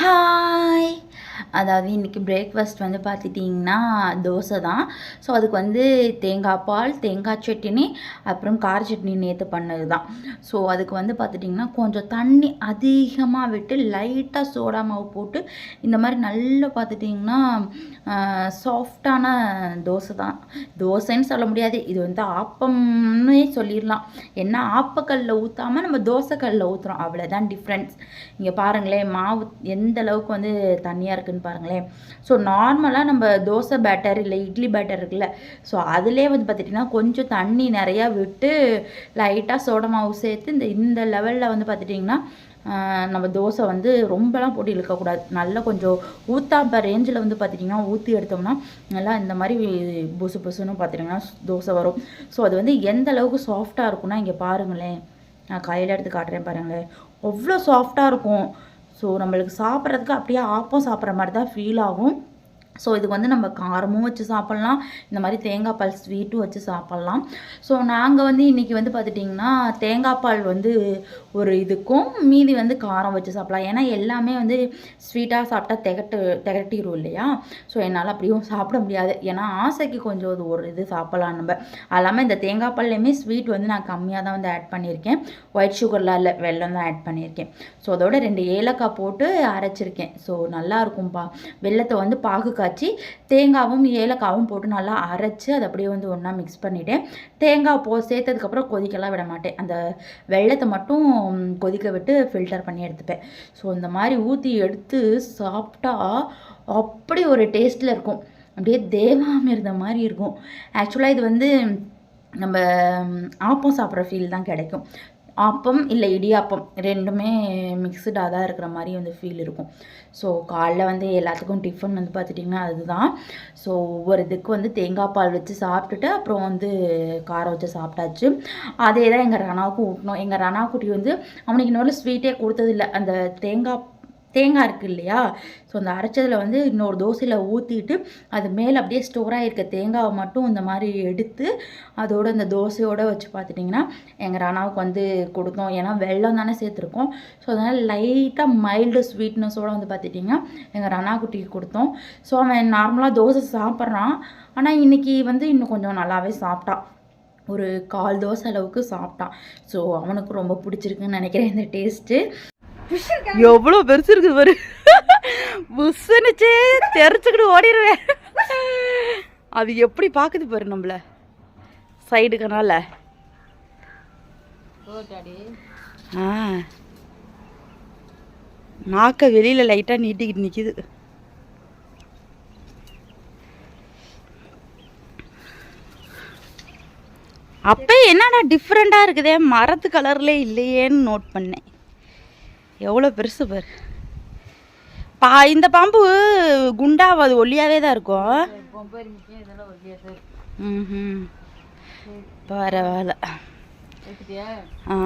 Hi அதாவது இன்றைக்கி breakfast வந்து பார்த்துட்டிங்கன்னா தோசை தான். ஸோ அதுக்கு வந்து தேங்காய் பால் தேங்காய் சட்னி அப்புறம் கார சட்னி நேற்று பண்ணது தான். ஸோ அதுக்கு வந்து பார்த்துட்டிங்கன்னா கொஞ்சம் தண்ணி அதிகமாக விட்டு லைட்டாக சோடா மாவு போட்டு இந்த மாதிரி நல்லா பார்த்துட்டிங்கன்னா சாஃப்டான தோசை தான் தோசைன்னு சொல்ல முடியாது. இது வந்து ஆப்பம்னே சொல்லிடலாம். என்ன ஆப்பக்கல்லில் ஊற்றாமல் நம்ம தோசைக்கல்லில் ஊற்றுறோம் அவ்வளோதான் டிஃப்ரென்ஸ் இங்கே பாருங்களேன் மாவு எந்த அளவுக்கு வந்து தண்ணியாக இருக்குன்னு பாருங்களேன். ஸோ நார்மலாக நம்ம தோசை பேட்டர் இல்லை இட்லி பேட்டர் இருக்குல்ல. ஸோ அதிலே வந்து பார்த்துட்டிங்கன்னா கொஞ்சம் தண்ணி நிறையா விட்டு லைட்டாக சோடமாவு சேர்த்து இந்த இந்த லெவலில் வந்து பார்த்துட்டிங்கன்னா நம்ம தோசை வந்து ரொம்பலாம் போட்டு இழுக்கக்கூடாது நல்லா கொஞ்சம் ஊத்தாப்ப ரேஞ்சில் வந்து பார்த்திட்டிங்கன்னா ஊற்றி எடுத்தோம்னா நல்லா இந்த மாதிரி புசு புசுன்னு பார்த்துட்டிங்கன்னா தோசை வரும். ஸோ அது வந்து எந்த அளவுக்கு சாஃப்டாக இருக்கும்னா இங்கே பாருங்களேன். நான் கையில் எடுத்து காட்டுறேன் பாருங்களேன். அவ்வளோ சாஃப்டாக இருக்கும். ஸோ நம்மளுக்கு சாப்பிட்றதுக்கு அப்படியே ஆப்பம் சாப்பிட்ற மாதிரி தான் ஃபீல் ஆகும். ஸோ இதுக்கு வந்து நம்ம காரமும் வச்சு சாப்பிட்லாம். இந்த மாதிரி தேங்காய் பால் ஸ்வீட்டும் வச்சு சாப்பிட்லாம். ஸோ நாங்கள் வந்து இன்றைக்கி வந்து பார்த்துட்டிங்கன்னா தேங்காய் பால் வந்து ஒரு இதுக்கும் மீதி வந்து காரம் வச்சு சாப்பிட்லாம். ஏன்னா எல்லாமே வந்து ஸ்வீட்டாக சாப்பிட்டா திகட்டு திகட்டிடும் இல்லையா? ஸோ என்னால் அப்படியும் சாப்பிட முடியாது. ஏன்னா ஆசைக்கு கொஞ்சம் அது ஒரு இது சாப்பிட்லாம் நம்ம. அல்லாமல் இந்த தேங்காய் பால்லையுமே ஸ்வீட் வந்து நான் கம்மியாக தான் வந்து ஆட் பண்ணியிருக்கேன். ஒயிட் சுகர்லாம் இல்லை வெல்லம் தான் ஆட் பண்ணியிருக்கேன். ஸோ அதோட ரெண்டு ஏலக்காய் போட்டு அரைச்சிருக்கேன். ஸோ நல்லாயிருக்கும்ப்பா வெள்ளத்தை வந்து பாகு காய்ச்சி தேங்காவும் ஏலக்காவும் போட்டு நல்லா அரைச்சி அதை அப்படியே வந்து ஒன்றா மிக்ஸ் பண்ணிவிட்டேன் தேங்காய் போ சேர்த்ததுக்கப்புறம் கொதிக்கலாம் விட மாட்டேன். அந்த வெள்ளத்தை மட்டும் கொதிக்க விட்டு ஃபில்டர் பண்ணி எடுத்துப்பேன். ஸோ இந்த மாதிரி ஊற்றி எடுத்து சாப்பிட்டா அப்படி ஒரு டேஸ்ட்டில் இருக்கும். அப்படியே தேவாமிர்த மாதிரி இருக்கும். ஆக்சுவலாக இது வந்து நம்ம ஆப்பம் சாப்பிட்ற ஃபீல் தான் கிடைக்கும். ஆப்பம் இல்லை இடியாப்பம் ரெண்டுமே மிக்சடாக தான் இருக்கிற மாதிரி வந்து ஃபீல் இருக்கும். ஸோ காலைல வந்து எல்லாத்துக்கும் டிஃபன் வந்து பார்த்துட்டிங்கன்னா அதுதான். ஸோ ஒவ்வொரு இதுக்கு வந்து தேங்காய் பால் வச்சு சாப்பிட்டுட்டு அப்புறம் வந்து காரம் வச்சு சாப்பிட்டாச்சு. அதே தான் எங்கள் ரணாவுக்கும் ஊட்டணும். எங்கள் ரணா குட்டி வந்து அவனுக்கு இன்னொரு ஸ்வீட்டே கொடுத்ததில்லை. அந்த தேங்காய் தேங்காய் இருக்கு இல்லையா? ஸோ அந்த அரைச்சதில் வந்து இன்னொரு தோசையில் ஊற்றிட்டு அது மேலே அப்படியே ஸ்டோராக இருக்க தேங்காவை மட்டும் இந்த மாதிரி எடுத்து அதோட இந்த தோசையோடு வச்சு பார்த்துட்டிங்கன்னா எங்கள் ராணாவுக்கு வந்து கொடுத்தோம் ஏன்னா வெள்ளம் தானே சேர்த்துருக்கோம். ஸோ அதனால் லைட்டாக மைல்டு ஸ்வீட்னஸோடு வந்து பார்த்துட்டிங்கன்னா எங்கள் ராணா குட்டிக்கு கொடுத்தோம். ஸோ அவன் நார்மலாக தோசை சாப்பிட்றான். ஆனால் இன்றைக்கி வந்து இன்னும் கொஞ்சம் நல்லாவே சாப்பிட்டான் ஒரு கால் தோசை அளவுக்கு சாப்பிட்டான். ஸோ அவனுக்கு ரொம்ப பிடிச்சிருக்குன்னு நினைக்கிறேன் இந்த டேஸ்ட்டு எவ்வளோ பெருசு இருக்குது பாரு. புஷ்னுச்சு தெரிச்சுக்கிட்டு ஓடிடுவேன். அது எப்படி பார்க்குது பாரு நம்மள. சைடு கனால. ஆ. நாக்க வெளியில லைட்டாக நீட்டிக்கிட்டு நிற்கிது அப்போ என்னடா டிஃப்ரெண்ட்டாக இருக்குதே? மரத்து கலர்லே இல்லையேன்னு நோட் பண்ணேன். எவ்வளோ பெருசு பாரு. பா இந்த பாம்பு குண்டாவாது ஒல்லியாவே தான் இருக்கும். ம் பரவாயில்ல. ஆ.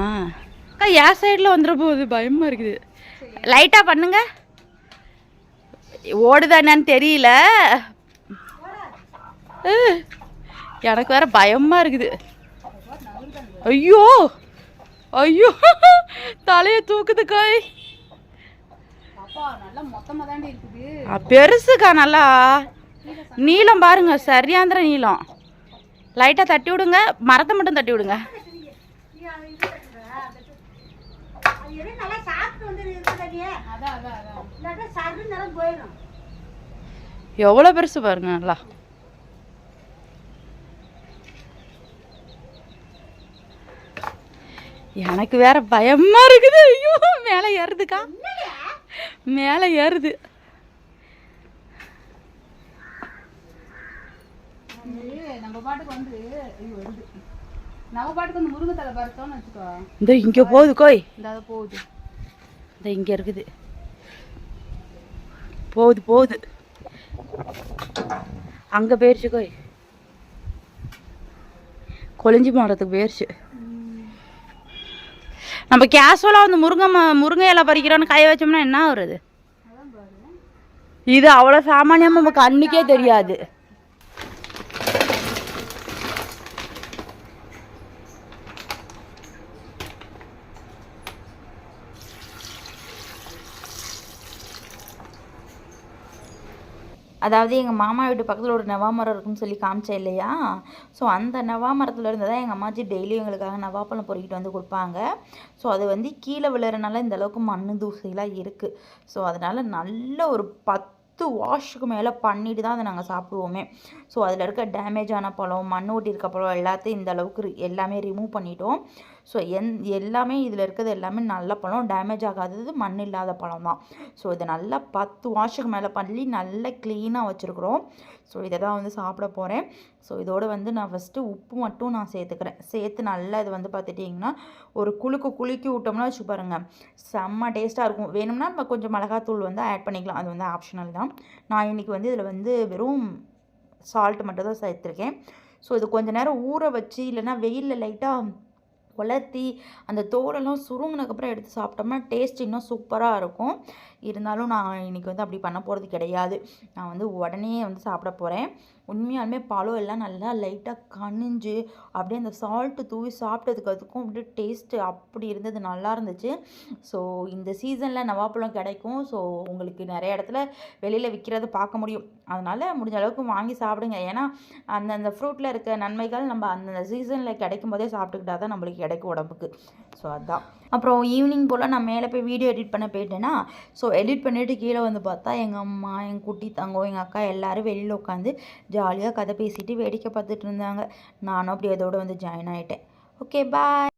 அக்கா என் சைடில் வந்துட போகுது பயமாக இருக்குது. லைட்டாக பண்ணுங்க. ஓடுதா என்னன்னு தெரியல. எனக்கு வேற பயமாக இருக்குது. ஐயோ! ஐயோ தலையை தூக்குது காய் பெருசுக்கா நல்லா. நீளம் பாருங்க சரியாந்திர நீளம். லைட்டாக தட்டி விடுங்க மரத்தை மட்டும் தட்டி விடுங்க. எவ்வளோ பெருசு பாருங்க நல்லா. எனக்கு வேற பயமா இருக்குது. ஐயோ மேலே ஏறுதுக்கா. மேலே ஏறுது. இந்த இங்கே போகுது கோய். போகுது. இந்த இங்கே இருக்குது. போகுது போகுது. அங்கே போயிடுச்சு கோய். கொழிஞ்சி மரத்துக்கு போயிடுச்சு நம்ம கேஷுவலாக வந்து முருங்கை ம முருங்கை இலை பறிக்கிறோன்னு கையை வச்சோம்னா என்ன வருது இது அவ்வளோ சாமானியமாக நம்ம கண்ணுக்கே தெரியாது. அதாவது எங்கள் மாமா வீட்டு பக்கத்தில் ஒரு நவா மரம் இருக்குன்னு சொல்லி காமிச்சேன் இல்லையா? ஸோ அந்த நவா மரத்தில் இருந்து தான் எங்கள் அம்மாச்சி டெய்லியும் எங்களுக்காக நவாப்பழம் பொறுக்கிட்டு வந்து கொடுப்பாங்க. ஸோ அது வந்து கீழே விழுறனால இந்த அளவுக்கு மண் தூசிலாம் இருக்குது ஸோ அதனால் நல்ல ஒரு பத்து பத்து வாஷுக்கு மேலே பண்ணிட்டு தான் அதை நாங்கள் சாப்பிடுவோமே. ஸோ அதில் இருக்க டேமேஜ் ஆன பழம் மண் ஒட்டி இருக்க பழம் எல்லாத்தையும் இந்த அளவுக்கு எல்லாமே ரிமூவ் பண்ணிட்டோம். ஸோ எந் எல்லாமே இதில் இருக்கிறது எல்லாமே நல்ல பழம் டேமேஜ் ஆகாதது மண் இல்லாத பழம் தான். ஸோ இதை நல்லா பத்து வாஷுக்கு மேலே பண்ணி நல்லா க்ளீனாக வச்சுருக்குறோம். ஸோ இதை தான் வந்து சாப்பிட போகிறேன் ஸோ இதோட வந்து நான் ஃபஸ்ட்டு உப்பு மட்டும் நான் சேர்த்துக்கிறேன். சேர்த்து நல்லா இது வந்து பார்த்துட்டிங்கன்னா ஒரு குளுக்கு குலுக்கி விட்டோம்னா வச்சு பாருங்க செம்ம டேஸ்ட்டாக இருக்கும். வேணும்னா நம்ம கொஞ்சம் மிளகாத்தூள் வந்து ஆட் பண்ணிக்கலாம். அது வந்து ஆப்ஷனல் தான். நான் இன்றைக்கி வந்து இதில் வந்து வெறும் சால்ட் மட்டும் தான் சேர்த்துருக்கேன். ஸோ இது கொஞ்சம் நேரம் ஊற வச்சு இல்லைன்னா வெயிலில் லைட்டாக உலர்த்தி அந்த தோலெல்லாம் சுருங்கினதுக்கப்புறம் எடுத்து சாப்பிட்டோம்னா டேஸ்ட் இன்னும் சூப்பராக இருக்கும். இருந்தாலும் நான் இன்றைக்கி வந்து அப்படி பண்ண போகிறது கிடையாது. நான் வந்து உடனே வந்து சாப்பிட போகிறேன் உண்மையாலுமே பழம் எல்லாம் நல்லா லைட்டாக கனிஞ்சு அப்படியே அந்த சால்ட்டு தூவி சாப்பிட்டதுக்கு அதுக்கும் அப்படியே டேஸ்ட்டு அப்படி இருந்தது நல்லா இருந்துச்சு. ஸோ இந்த சீசனில் நவாப்பழம் கிடைக்கும். ஸோ உங்களுக்கு நிறைய இடத்துல வெளியில் விற்கிறத பார்க்க முடியும். அதனால் முடிஞ்ச அளவுக்கு வாங்கி சாப்பிடுங்க. ஏன்னா அந்தந்த ஃப்ரூட்டில் இருக்க நன்மைகள் நம்ம அந்தந்த சீசனில் கிடைக்கும் போதே சாப்பிட்டுக்கிட்டா தான் நம்மளுக்கு கிடைக்கும் உடம்புக்கு. ஸோ அதான். அப்புறம் ஈவினிங் போல் நான் மேலே போய் வீடியோ எடிட் பண்ண போயிட்டேன்னா ஸோ எடிட் பண்ணிவிட்டு கீழே வந்து பார்த்தா எங்கள் அம்மா எங்கள் குட்டி தங்கம் எங்கள் அக்கா எல்லோரும் வெளியில் உட்காந்து ஜாலியாக கதை பேசிட்டு வேடிக்கை பார்த்துட்டு இருந்தாங்க. நானும் அப்படி அதோடு வந்து ஜாயின் ஆகிட்டேன் ஓகே பாய்